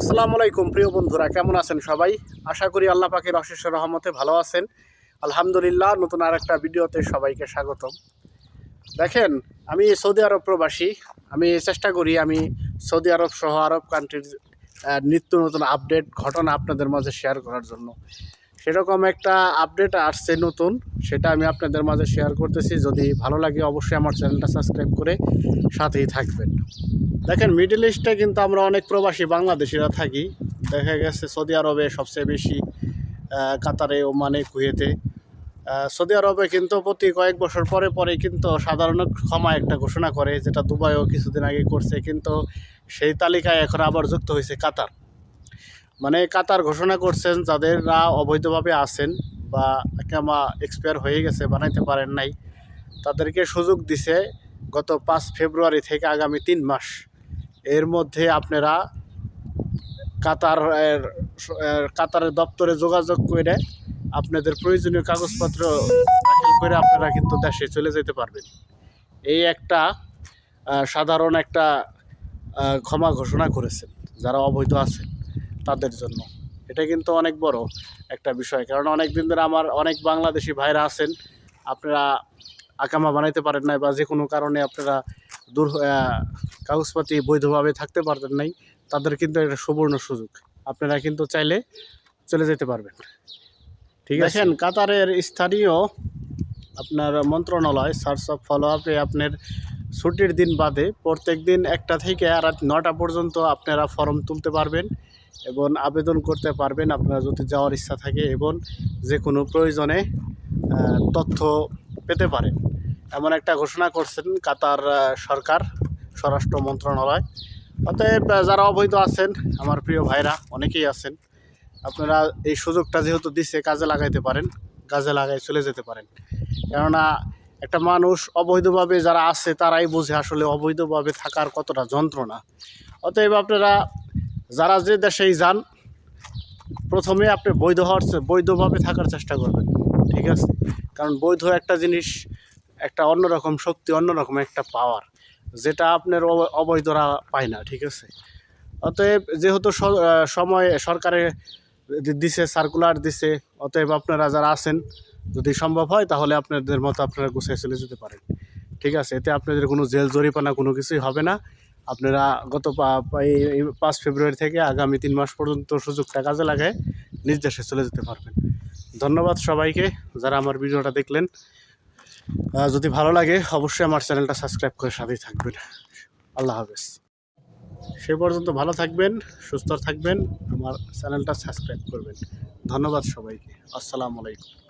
আসসালামু আলাইকুম, প্রিয় বন্ধুরা, কেমন আছেন সবাই? আশা করি আল্লাহ পাকের অশেষ রহমতে ভালো আছেন। আলহামদুলিল্লাহ, নতুন আর একটা ভিডিওতে সবাইকে স্বাগতম। দেখেন, আমি সৌদি আরব প্রবাসী। আমি চেষ্টা করি আমি সৌদি আরব সহ আরব কান্ট্রির নিত্য নতুন আপডেট ঘটনা আপনাদের মাঝে শেয়ার করার জন্য। সেরকম একটা আপডেট আসছে নতুন, সেটা আমি আপনাদের মাঝে শেয়ার করতেছি। যদি ভালো লাগে, অবশ্যই আমার চ্যানেলটা সাবস্ক্রাইব করে সাথেই থাকবেন। দেখেন মিডল ইস্টে কিন্তু আমরা অনেক প্রবাসী বাংলাদেশিরা থাকি। দেখা গেছে সৌদি আরবে সবচেয়ে বেশি কাতারে, ওমানে, কুয়েতে। সৌদি আরবে কিন্তু প্রতি কয়েক বছর পরে পরে কিন্তু সাধারণ ক্ষমা একটা ঘোষণা করে, যেটা দুবাইও কিছুদিন আগে করছে, কিন্তু সেই তালিকায় এখন আবার যুক্ত হয়েছে কাতার। মানে কাতার ঘোষণা করছেন যাদেররা অবৈধভাবে আছেন বা কেমা এক্সপায়ার হয়ে গেছে, বানাইতে পারেন নাই, তাদেরকে সুযোগ দিছে গত পাঁচ ফেব্রুয়ারি থেকে আগামী তিন মাস। এর মধ্যে আপনারা কাতার কাতারের দপ্তরে যোগাযোগ করে আপনাদের প্রয়োজনীয় কাগজপত্র দাখিল করে আপনারা কিন্তু দেশে চলে যেতে পারবেন। এই একটা সাধারণ একটা ক্ষমা ঘোষণা করেছেন যারা অবৈধ আছেন তাদের জন্য। এটা কিন্তু অনেক বড় একটা বিষয়, কারণ অনেক দিন ধরে আমার অনেক বাংলাদেশি ভাইরা আছেন, আপনারা আকামা বানাইতে পারেন নাই বা যে কোনো কারণে আপনারা দূর কাগজপাতি বৈধভাবে থাকতে পারতেন নাই, তাদের কিন্তু একটা সুবর্ণ সুযোগ। আপনারা কিন্তু চাইলে চলে যেতে পারবেন। ঠিক আছে? কাতারের স্থানীয় আপনার মন্ত্রণালয় সার্চ অফ ফলো আপে আপনার ছুটির দিন বাদে প্রত্যেক দিন একটা থেকে রাত নটা পর্যন্ত আপনারা ফর্ম তুলতে পারবেন এবং আবেদন করতে পারবেন আপনারা যদি যাওয়ার ইচ্ছা থাকে এবং যে কোনো প্রয়োজনে তথ্য পেতে পারেন। এমন একটা ঘোষণা করছেন কাতার সরকার, স্বরাষ্ট্র মন্ত্রণালয়। অতএব যারা অবৈধ আছেন, আমার প্রিয় ভাইরা, অনেকেই আছেন, আপনারা এই সুযোগটা যেহেতু দিচ্ছে কাজে লাগাইতে পারেন, কাজে লাগাই চলে যেতে পারেন। কেননা, একটা মানুষ অবৈধভাবে যারা আছে, তারাই বুঝে আসলে অবৈধভাবে থাকার কতটা যন্ত্রণা। অতএব, আপনারা যারা যে দেশেই যান, প্রথমে আপনি বৈধ হওয়ার বৈধভাবে থাকার চেষ্টা করবেন, ঠিক আছে? কারণ বৈধ একটা জিনিস একটা অন্যরকম শক্তি, অন্যরকম একটা পাওয়ার যেটা আপনার অব- অবৈধরা পায় না, ঠিক আছে? অতএব যেহেতু সময় সরকারে দিছে সার্কুলার দিছে, অতএব আপনারা যারা আছেন, যদি সম্ভব হয়, তাহলে আপনাদের মতো আপনারা গুছিয়ে চলে যেতে পারেন, ঠিক আছে? এতে আপনাদের কোনো জেল জরিপানা কোনো কিছুই হবে না। আপনারা গত এই- পাঁচ ফেব্রুয়ারি থেকে আগামী তিন মাস পর্যন্ত সুযোগটা কাজে লাগায় নিজ দেশে চলে যেতে পারবেন। ধন্যবাদ সবাইকে, যারা আমার ভিডিওটা দেখলেন। যদি ভালো লাগে, অবশ্যই আমার চ্যানেলটা সাবস্ক্রাইব করে সাথেই থাকবেন। আল্লাহ হাফেজ। সে পর্যন্ত ভালো থাকবেন, সুস্থ থাকবেন, আমার চ্যানেলটা সাবস্ক্রাইব করবেন। ধন্যবাদ সবাইকে। আসসালামু আলাইকুম।